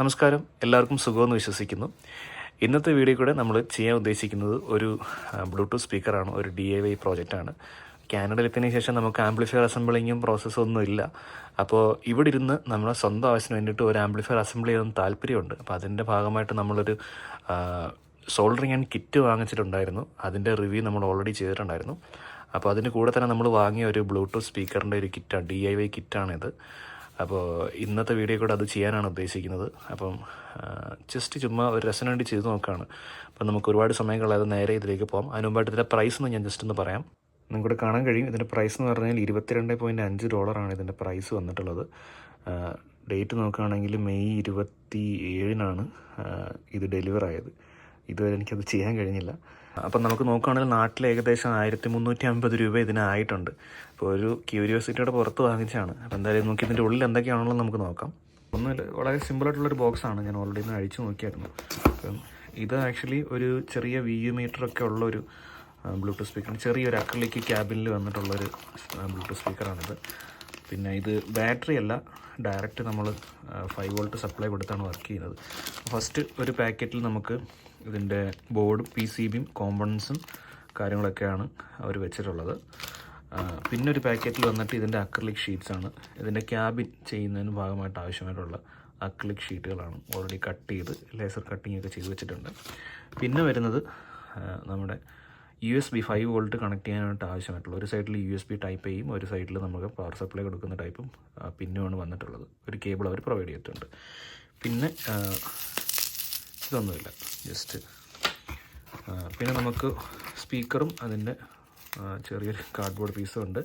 നമസ്കാരം. എല്ലാവർക്കും സുഖമെന്ന് വിശ്വസിക്കുന്നു. ഇന്നത്തെ വീഡിയോ കൂടെ നമ്മൾ ചെയ്യാൻ ഉദ്ദേശിക്കുന്നത് ഒരു ബ്ലൂടൂത്ത് സ്പീക്കറാണ് ഒരു ഡി ഐ വൈ പ്രോജക്റ്റാണ് കാനഡയിൽ എത്തിയതിനു ശേഷം നമുക്ക് ആംപ്ലിഫയർ അസംബ്ലിങ്ങും പ്രോസസ്സും ഒന്നും ഇല്ല. അപ്പോൾ ഇവിടെ ഇരുന്ന് നമ്മളെ സ്വന്തം ആവശ്യത്തിന് വേണ്ടിയിട്ട് ഒരു ആംപ്ലിഫയർ അസംബിൾ ചെയ്യാൻ താല്പര്യമുണ്ട്. അപ്പോൾ അതിന്റെ ഭാഗമായിട്ട് നമ്മളൊരു സോൾഡറിങ് ആൻഡ് കിറ്റ് വാങ്ങിച്ചിട്ടുണ്ടായിരുന്നു. അതിന്റെ റിവ്യൂ നമ്മൾ ഓൾറെഡി ചെയ്തിട്ടുണ്ടായിരുന്നു. അപ്പോൾ അതിന്റെ കൂടെ തന്നെ നമ്മൾ വാങ്ങിയ ഒരു ബ്ലൂടൂത്ത് സ്പീക്കറിന്റെ ഒരു കിറ്റാണ് ഡി ഐ വൈ കിറ്റാണിത് അപ്പോൾ ഇന്നത്തെ വീഡിയോ കൂടെ അത് ചെയ്യാനാണ് ഉദ്ദേശിക്കുന്നത്. അപ്പം ജസ്റ്റ് ചുമ്മാ ഒരു രസം വേണ്ടി ചെയ്ത് നോക്കുകയാണ് അപ്പം നമുക്ക് ഒരുപാട് സമയം കളയാതെ നേരെ ഇതിലേക്ക് പോകാം അതിന് മുമ്പായിട്ട് ഇതിന്റെ പ്രൈസ് എന്ന് ഞാൻ ജസ്റ്റ് ഒന്ന് പറയാം. നിങ്ങൾക്കിവിടെ കാണാൻ കഴിയും. ഇതിന്റെ പ്രൈസ് എന്ന് പറഞ്ഞാൽ ഇരുപത്തിരണ്ട് പോയിന്റ് അഞ്ച് ഡോളറാണ് ഇതിന്റെ പ്രൈസ് വന്നിട്ടുള്ളത്. ഡേറ്റ് നോക്കുകയാണെങ്കിൽ മെയ് ഇരുപത്തി ഏഴിനാണ് ഇത് ഡെലിവർ ആയത്. ഇതുവരെ എനിക്കത് ചെയ്യാൻ കഴിഞ്ഞില്ല. അപ്പം നമുക്ക് നോക്കുകയാണെങ്കിൽ നാട്ടിൽ ഏകദേശം ആയിരത്തി മുന്നൂറ്റി അമ്പത് രൂപ ഇതിനായിട്ടുണ്ട്. അപ്പോൾ ഒരു ക്യൂരിയോസിറ്റിയുടെ പുറത്ത് വാങ്ങിച്ചാണ് അപ്പോൾ എന്തായാലും നോക്കി ഇതിന്റെ ഉള്ളിൽ എന്തൊക്കെയാണല്ലോ നമുക്ക് നോക്കാം. ഒന്നുമില്ല വളരെ സിമ്പിളായിട്ടുള്ളൊരു ബോക്സാണ് ഞാൻ ഓൾറെഡി ഒന്ന് അഴിച്ചു നോക്കിയായിരുന്നു. അപ്പം ഇത് ആക്ച്വലി ഒരു ചെറിയ വി യു മീറ്ററൊക്കെ ഉള്ളൊരു ബ്ലൂടൂത്ത് സ്പീക്കർ ചെറിയൊരു അക്രലിക്ക് ക്യാബിനിൽ വന്നിട്ടുള്ളൊരു ബ്ലൂടൂത്ത് സ്പീക്കറാണിത് പിന്നെ ഇത് ബാറ്ററി അല്ല ഡയറക്റ്റ് നമ്മൾ ഫൈവ് വോൾട്ട് സപ്ലൈ കൊടുത്താണ് വർക്ക് ചെയ്യുന്നത്. ഫസ്റ്റ് ഒരു പാക്കറ്റിൽ നമുക്ക് ഇതിന്റെ ബോർഡ് പി സി ബിയും കോമ്പണൻസും കാര്യങ്ങളൊക്കെയാണ് അവർ വെച്ചിട്ടുള്ളത്. പിന്നെ ഒരു പാക്കറ്റിൽ വന്നിട്ട് ഇതിന്റെ അക്രലിക് ഷീറ്റ്സ് ആണ്. ഇതിന്റെ ക്യാബിൻ ചെയ്യുന്നതിന് ഭാഗമായിട്ട് ആവശ്യമായിട്ടുള്ള അക്രലിക് ഷീറ്റുകളാണ് ഓൾറെഡി കട്ട് ചെയ്ത് ലേസർ കട്ടിംഗ് ഒക്കെ ചെയ്ത് വെച്ചിട്ടുണ്ട്. പിന്നെ വരുന്നത് നമ്മുടെ U S B five volt connect ചെയ്യാനായിട്ട് ആവശ്യമായിട്ടുള്ള ഒരു സൈഡിൽ യു എസ് ബി ടൈപ്പ് ചെയ്യും ഒരു സൈഡിൽ നമുക്ക് പവർ സപ്ലൈ കൊടുക്കുന്ന ടൈപ്പും പിന്നുമാണ് വന്നിട്ടുള്ളത്. ഒരു കേബിൾ അവർ പ്രൊവൈഡ് ചെയ്തിട്ടുണ്ട്. പിന്നെ ഇതൊന്നുമില്ല. ജസ്റ്റ് പിന്നെ നമുക്ക് സ്പീക്കറും അതിന്റെ ചെറിയൊരു കാർഡ്ബോർഡ് പീസും ഉണ്ട്.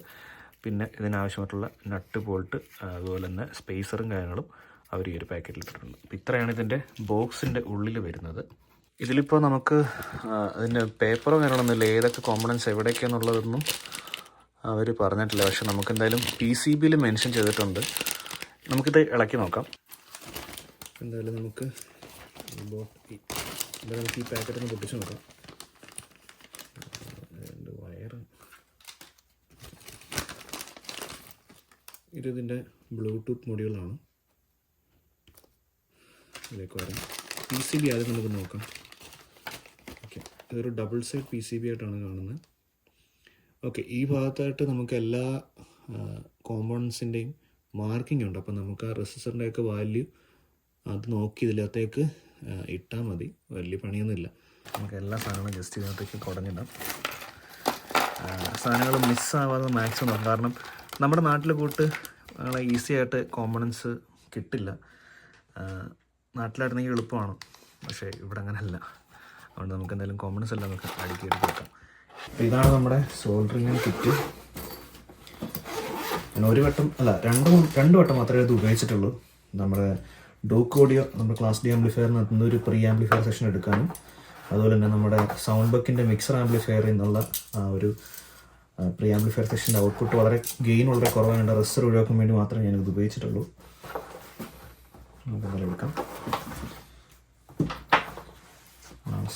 പിന്നെ ഇതിനാവശ്യമായിട്ടുള്ള നട്ട് ബോൾട്ട് അതുപോലെ തന്നെ സ്പേസറും കാര്യങ്ങളും അവർ ഈ ഒരു പാക്കറ്റിൽ ഇട്ടിട്ടുണ്ട്. അപ്പോൾ ഇത്രയാണ് ഇതിന്റെ ബോക്സിന്റെ ഉള്ളിൽ വരുന്നത്. ഇതിലിപ്പോൾ നമുക്ക് അതിന്റെ പേപ്പറോ കാര്യങ്ങളൊന്നുമില്ല ഏതൊക്കെ കോമ്പണൻസ് എവിടേക്കാന്നുള്ളതൊന്നും അവർ പറഞ്ഞിട്ടില്ല. പക്ഷെ നമുക്ക് എന്തായാലും പി സി ബിയിൽ മെൻഷൻ ചെയ്തിട്ടുണ്ട്. നമുക്കിത് ഇളക്കി നോക്കാം. എന്തായാലും നമുക്ക് എന്തായാലും നമുക്ക് ഈ പാക്കറ്റ് ഒന്ന് പൊട്ടിച്ച് നോക്കാം. രണ്ട് വയറ് ബ്ലൂടൂത്ത് മൊഡ്യൂളാണ് ഇതിലേക്ക് വരാം. പി സി ബി ആദ്യം നമുക്ക് നോക്കാം. ഓക്കെ ഇതൊരു double side P C B ആയിട്ടാണ് കാണുന്നത്. ഓക്കെ ഈ ഭാഗത്തായിട്ട് നമുക്ക് എല്ലാ കോമ്പൗണ്ട്സിന്റെയും മാർക്കിംഗ് ഉണ്ട്. അപ്പം നമുക്ക് ആ റെസിസ്റ്ററിന്റെയൊക്കെ വാല്യൂ അത് നോക്കി ഇതിനകത്തേക്ക് ഇട്ടാൽ മതി. വലിയ പണിയൊന്നുമില്ല. നമുക്ക് എല്ലാ സാധനങ്ങളും ജസ്റ്റ് ഇതിനകത്തേക്ക് കുടഞ്ഞിടാം. സാധനങ്ങൾ മിസ്സാവാതെ മാക്സിമം നോക്കാം കാരണം നമ്മുടെ നാട്ടിൽ കൂട്ട് നമ്മളെ ഈസി ആയിട്ട് കോമ്പണൻസ് കിട്ടില്ല. നാട്ടിലായിരുന്നെങ്കിൽ എളുപ്പമാണ്. പക്ഷേ ഇവിടെ അങ്ങനെയല്ല അതുകൊണ്ട് നമുക്ക് എന്തായാലും കോമ്പണൻസ് എല്ലാം നമുക്ക് അടുക്കി എടുത്ത് വെക്കാം. ഇതാണ് നമ്മുടെ സോൾഡറിങ് കിറ്റ് ഒരു വട്ടം അല്ല രണ്ട് രണ്ട് വട്ടം മാത്രമേ ഇത് ഉപയോഗിച്ചിട്ടുള്ളൂ. നമ്മുടെ ഡോക്ക് ഓഡിയോ നമ്മുടെ ക്ലാസ് ഡി ആംപ്ലിഫയർ നിന്ന് ഒരു പ്രീ ആംപ്ലിഫയർ സെഷൻ എടുക്കാനും അതുപോലെ തന്നെ നമ്മുടെ സൗണ്ട് ബക്കിന്റെ മിക്സർ ആംപ്ലിഫയറിൽ നിന്നുള്ള ഒരു പ്രീ ആംപ്ലിഫയർ സെഷന്റെ ഔട്ട്പുട്ട് വളരെ ഗെയിൻ വളരെ കുറവായതുകൊണ്ട് റെസ്റ്റർ ഒഴിവാക്കാൻ വേണ്ടി മാത്രമേ ഇത് ഉപയോഗിച്ചിട്ടുള്ളൂ. നമുക്ക് എന്തായാലും എടുക്കാം.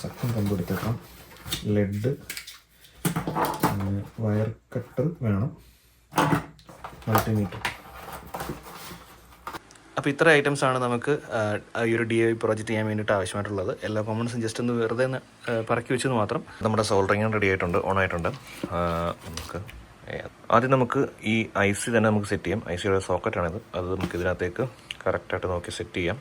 സക്കം കമ്പെടുത്തേക്കാം ലെഡ് വയർ കട്ടർ വേണം. മൾട്ടിമീറ്റർ. അപ്പോൾ ഇത്ര ഐറ്റംസ് ആണ് നമുക്ക് ഈ ഒരു ഡി ഐ പ്രോജക്റ്റ് ചെയ്യാൻ വേണ്ടിയിട്ട് ആവശ്യമായിട്ടുള്ളത്. എല്ലാ കോമൺസും ജസ്റ്റ് ഒന്ന് വെറുതെ പറക്കി വെച്ചത് മാത്രം. നമ്മുടെ സോൾഡറിങ് റെഡി ആയിട്ടുണ്ട് ഓൺ ആയിട്ടുണ്ട്. നമുക്ക് ആദ്യം നമുക്ക് ഈ ഐ സി തന്നെ നമുക്ക് സെറ്റ് ചെയ്യാം. ഐ സിയുടെ സോക്കറ്റാണിത് അത് നമുക്ക് ഇതിനകത്തേക്ക് കറക്റ്റായിട്ട് നോക്കി സെറ്റ് ചെയ്യാം.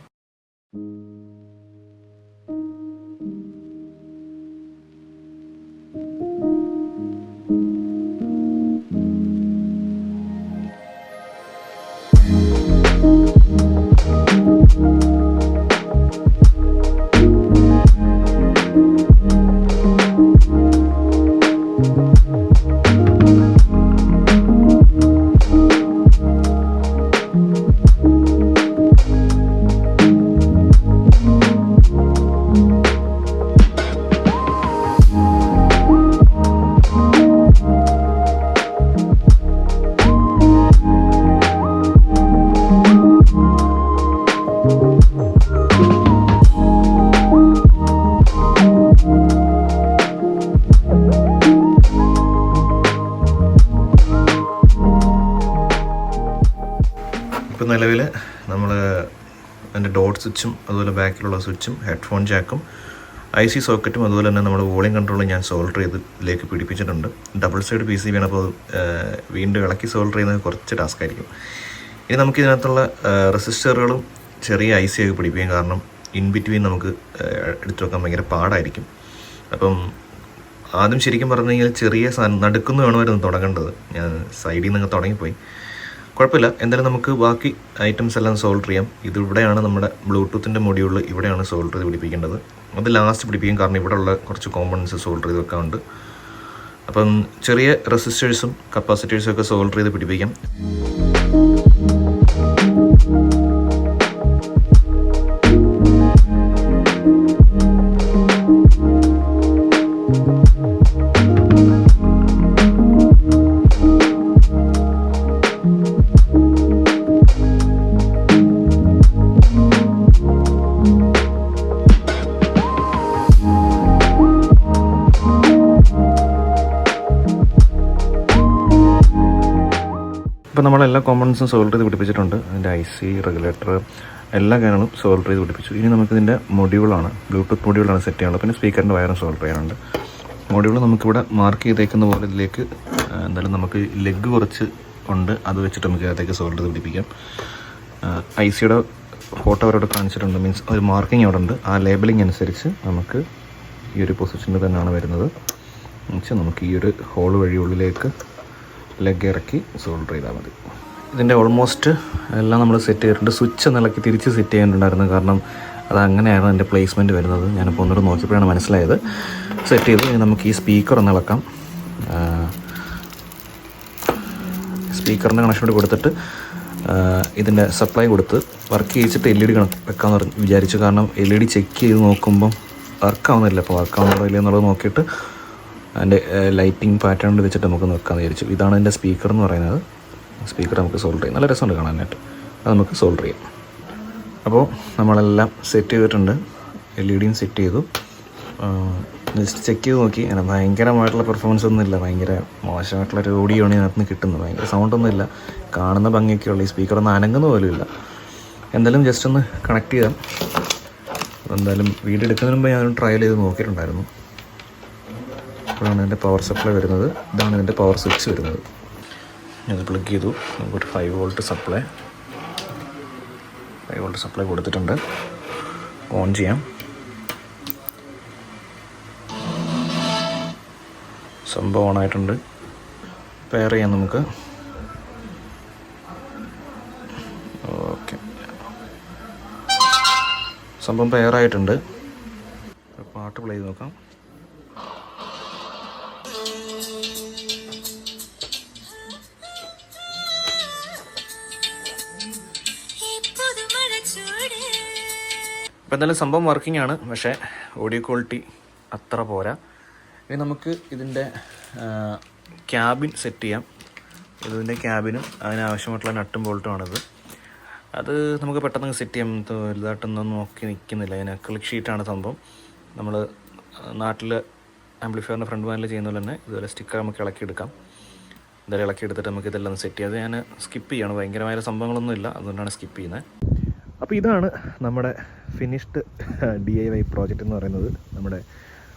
നിലവിൽ നമ്മൾ അതിന്റെ ഡോട്ട് സ്വിച്ചും അതുപോലെ ബാക്കിലുള്ള സ്വിച്ചും ഹെഡ്ഫോൺ ജാക്കും ഐ സി സോക്കറ്റും അതുപോലെ തന്നെ നമ്മുടെ വോളിയം കൺട്രോൾ ഞാൻ സോൾഡർ ചെയ്ത് ഇതിലേക്ക് പിടിപ്പിച്ചിട്ടുണ്ട്. ഡബിൾ സൈഡ് പി സി വേണപ്പോൾ അപ്പോൾ വീണ്ടും ഇളക്കി സോൾഡർ ചെയ്യുന്നത് കുറച്ച് ടാസ്ക് ആയിരിക്കും. ഇനി നമുക്ക് ഇതിനകത്തുള്ള റെസിസ്റ്ററുകളും ചെറിയ ഐ സി ഒക്കെ പിടിപ്പിക്കും. കാരണം ഇൻ ബിറ്റ്വീൻ നമുക്ക് എടുത്തു വെക്കാൻ ഭയങ്കര പാടായിരിക്കും. അപ്പം ആദ്യം ശരിക്കും പറഞ്ഞു കഴിഞ്ഞാൽ ചെറിയ നടുക്കുന്ന് വേണമായിരുന്നു തുടങ്ങേണ്ടത്. ഞാൻ സൈഡിൽ നിന്നൊക്കെ തുടങ്ങിപ്പോയി. കുഴപ്പമില്ല. എന്തായാലും നമുക്ക് ബാക്കി ഐറ്റംസ് എല്ലാം സോൾഡർ ചെയ്യാം. ഇത് ഇവിടെയാണ് നമ്മുടെ ബ്ലൂടൂത്തിന്റെ മൊഡ്യൂളിൽ ഇവിടെയാണ് സോൾഡർ ചെയ്ത് പിടിപ്പിക്കേണ്ടത്. അത് ലാസ്റ്റ് പിടിപ്പിക്കും. കാരണം ഇവിടെയുള്ള കുറച്ച് കോമ്പണൻസ് സോൾഡർ ചെയ്ത് വെക്കാറുണ്ട് അപ്പം ചെറിയ റെസിസ്റ്റേഴ്സും കപ്പാസിറ്റേഴ്സും ഒക്കെ സോൾഡർ ചെയ്ത് പിടിപ്പിക്കാം. ഇപ്പോൾ നമ്മളെല്ലാ കോമ്പണൻസും സോൾവ് ചെയ്ത് പിടിപ്പിച്ചിട്ടുണ്ട്. അതിന്റെ ഐ സി റെഗുലേറ്റർ എല്ലാ കാര്യങ്ങളും സോൾവ് ചെയ്ത് പിടിപ്പിച്ചു. ഇനി നമുക്കിതിന്റെ മൊഡ്യൂളാണ് ബ്ലൂടൂത്ത് മൊഡ്യൂളാണ് സെറ്റ് ചെയ്യാനുള്ളത് പിന്നെ സ്പീക്കറിന്റെ വയറും സോൾവ് ചെയ്യാനുണ്ട്. മൊഡ്യൂൾ നമുക്കിവിടെ മാർക്ക് ചെയ്തേക്കുന്ന പോലെ ഇതിലേക്ക് എന്തായാലും നമുക്ക് ലെഗ് കുറച്ച് ഉണ്ട്. അത് വെച്ചിട്ട് നമുക്ക് അതിലേക്ക് സോൾവ് ചെയ്ത് പിടിപ്പിക്കാം. ഐ സിയുടെ ഫോട്ടോ അവരോട് കാണിച്ചിട്ടുണ്ട്. മീൻസ് ഒരു മാർക്കിംഗ് അവിടെ ഉണ്ട്. ആ ലേബലിംഗ് അനുസരിച്ച് നമുക്ക് ഈ ഒരു പൊസിഷനിൽ തന്നെയാണ് വരുന്നത്. എന്നുവെച്ചാൽ നമുക്ക് ഈ ഒരു ഹോൾ വഴി ഉള്ളിലേക്ക് ലെഗ് ഇറക്കി സോൾഡർ ചെയ്താൽ മതി. ഇതിന്റെ ഓൾമോസ്റ്റ് എല്ലാം നമ്മൾ സെറ്റ് ചെയ്തിട്ടുണ്ട്. സ്വിച്ച് നിലയ്ക്ക് തിരിച്ച് സെറ്റ് ചെയ്യാനുണ്ടായിരുന്നു കാരണം അത് അങ്ങനെയായിരുന്നു എന്റെ പ്ലേസ്മെന്റ് വരുന്നത്. ഞാനിപ്പോൾ ഒന്നുകൂടെ നോക്കിയപ്പോഴാണ് മനസ്സിലായത്. സെറ്റ് ചെയ്ത്. നമുക്ക് ഈ സ്പീക്കർ ഒന്ന് ഇളക്കാം. സ്പീക്കറിന്റെ കണക്ഷൻ കൂടി കൊടുത്തിട്ട് ഇതിന്റെ സപ്ലൈ കൊടുത്ത് വർക്ക് ചെയ്യിച്ചിട്ട് എൽ ഇ ഡി വെക്കാമെന്ന് പറഞ്ഞ് വിചാരിച്ചു. കാരണം എൽ ഇ ഡി ചെക്ക് ചെയ്ത് നോക്കുമ്പം വർക്കാവുന്നില്ല അപ്പോൾ വർക്ക് ആവുന്നുണ്ടോ എന്നുള്ളത് നോക്കിയിട്ട് അതിന്റെ ലൈറ്റിംഗ് പാറ്റേൺ വെച്ചിട്ട് നമുക്ക് നോക്കാമെന്ന് വിചാരിച്ചു. ഇതാണ് എന്റെ സ്പീക്കർ എന്ന് പറയുന്നത്. സ്പീക്കർ നമുക്ക് സോൾഡർ ചെയ്യാം. നല്ല രസമുണ്ട് കാണാനായിട്ട്. അത് നമുക്ക് സോൾഡർ ചെയ്യാം. അപ്പോൾ നമ്മളെല്ലാം സെറ്റ് ചെയ്തിട്ടുണ്ട്. എൽ ഇ ഡിയും സെറ്റ് ചെയ്തു. ജസ്റ്റ് ചെക്ക് ചെയ്ത് നോക്കി. അങ്ങനെ ഭയങ്കരമായിട്ടുള്ള പെർഫോമൻസ് ഒന്നും ഇല്ല. ഭയങ്കര മോശമായിട്ടുള്ള ഒരു ഓഡിയോ ആണ് ഇതിനകത്ത് നിന്ന് കിട്ടുന്നത്. ഭയങ്കര സൗണ്ടൊന്നും ഇല്ല. കാണുന്ന ഭംഗിയൊക്കെ ഉള്ളൂ. ഈ സ്പീക്കർ ഒന്ന് അനങ്ങുന്ന പോലും ഇല്ല. എന്തായാലും ജസ്റ്റ് ഒന്ന് കണക്ട് ചെയ്യാം. എന്തായാലും വീട് എടുക്കുന്നതിന് മുമ്പ് ഞാൻ ട്രയൽ ചെയ്ത് നോക്കിയിട്ടുണ്ടായിരുന്നു. ഇപ്പോഴാണ് ഇതിന്റെ പവർ സപ്ലൈ വരുന്നത്. ഇതാണ് ഇതിന്റെ പവർ സ്വിച്ച് വരുന്നത്. ഇത് പ്ലഗ് ചെയ്തു. നമുക്കൊരു five volt supply five volt supply കൊടുത്തിട്ടുണ്ട്. ഓൺ ചെയ്യാം. സംഭവം ഓണായിട്ടുണ്ട് പെയർ ചെയ്യാം നമുക്ക്. ഓക്കെ സംഭവം പെയറായിട്ടുണ്ട് പാട്ട് പ്ലേ ചെയ്ത് നോക്കാം. അപ്പോൾ എന്തായാലും സംഭവം വർക്കിംഗ് ആണ്. പക്ഷേ ഓഡിയോ ക്വാളിറ്റി അത്ര പോരാ. ഇനി നമുക്ക് ഇതിന്റെ ക്യാബിൻ സെറ്റ് ചെയ്യാം. ഇതിന്റെ ക്യാബിനും അതിനാവശ്യമായിട്ടുള്ള നട്ടും ബോൾട്ടുമാണിത് അത് നമുക്ക് പെട്ടെന്ന് സെറ്റ് ചെയ്യാം. വലുതായിട്ടൊന്നും നോക്കി നിൽക്കുന്നില്ല. അതിന് അക്രിലിക് ഷീറ്റാണ് സംഭവം. നമ്മൾ നാട്ടിൽ ആംപ്ലിഫയറിന്റെ ഫ്രണ്ട് പാനൽ ചെയ്യുന്ന പോലെ തന്നെ ഇതുപോലെ സ്റ്റിക്കർ നമുക്ക് ഇളക്കിയെടുക്കാം എന്തായാലും ഇളക്കിയെടുത്തിട്ട് നമുക്ക് ഇതെല്ലാം സെറ്റ് ചെയ്യാം. അത് ഞാൻ സ്കിപ്പ് ചെയ്യണം. ഭയങ്കരമായ സംഭവങ്ങളൊന്നും ഇല്ല അതുകൊണ്ടാണ് സ്കിപ്പ് ചെയ്യുന്നത്. അപ്പോൾ ഇതാണ് നമ്മുടെ finished D I Y project എന്ന് പറയുന്നത് നമ്മുടെ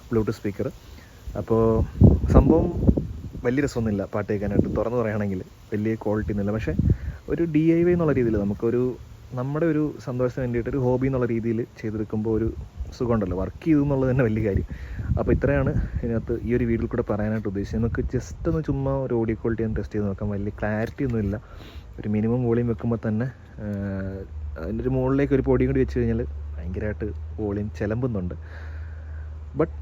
ബ്ലൂടൂത്ത് സ്പീക്കർ അപ്പോൾ സംഭവം വലിയ രസമൊന്നുമില്ല പാട്ട് കേൾക്കാനായിട്ട്. തുറന്നു പറയുകയാണെങ്കിൽ വലിയ ക്വാളിറ്റി ഒന്നുമില്ല. പക്ഷേ ഒരു ഡി ഐ വൈ എന്നുള്ള രീതിയിൽ നമുക്കൊരു നമ്മുടെ ഒരു സന്തോഷത്തിന് വേണ്ടിയിട്ട് ഒരു ഹോബി എന്നുള്ള രീതിയിൽ ചെയ്തെടുക്കുമ്പോൾ ഒരു സുഖമുണ്ടല്ലോ. വർക്ക് ചെയ്തു എന്നുള്ളത് തന്നെ വലിയ കാര്യം. അപ്പോൾ ഇത്രയാണ് ഇതിനകത്ത് ഈ ഒരു വീഡിയോയിൽ കൂടെ പറയാനായിട്ട് ഉദ്ദേശിച്ചത്. നമുക്ക് ജസ്റ്റ് ഒന്ന് ചുമ്മാ ഒരു ഓഡിയോ ക്വാളിറ്റി ഒന്ന് ടെസ്റ്റ് ചെയ്ത് നോക്കാം. വലിയ ക്ലാരിറ്റി ഒന്നുമില്ല. ഒരു മിനിമം വോളിയം വെക്കുമ്പോൾ തന്നെ അതിന്റെ ഒരു മുകളിലേക്ക് ഒരു പൊടിയും കൂടി വെച്ച് കഴിഞ്ഞാൽ ഭയങ്കരമായിട്ട് വോളിയം ചിലമ്പുന്നുണ്ട്. ബട്ട്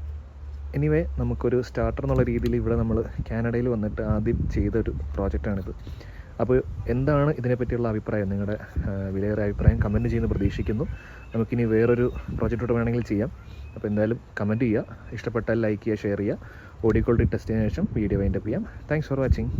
എനിവേ നമുക്കൊരു സ്റ്റാർട്ടർ എന്നുള്ള രീതിയിൽ ഇവിടെ നമ്മൾ കാനഡയിൽ വന്നിട്ട് ആദ്യം ചെയ്തൊരു പ്രോജക്റ്റാണിത്. അപ്പോൾ എന്താണ് ഇതിനെപ്പറ്റിയുള്ള അഭിപ്രായം? നിങ്ങളുടെ വിലയേറെ അഭിപ്രായം കമന്റ് ചെയ്യുന്ന പ്രതീക്ഷിക്കുന്നു. നമുക്കിനി വേറൊരു പ്രോജക്റ്റോട് വേണമെങ്കിൽ ചെയ്യാം. അപ്പോൾ എന്തായാലും കമന്റ് ചെയ്യുക. ഇഷ്ടപ്പെട്ടാൽ ലൈക്ക് ചെയ്യുക ഷെയർ ചെയ്യുക. ഓഡിയോ ക്വാളിറ്റി ടെസ്റ്റിന് ശേഷം വീഡിയോ വൈൻഡപ്പ് ചെയ്യാം. Thanks for watching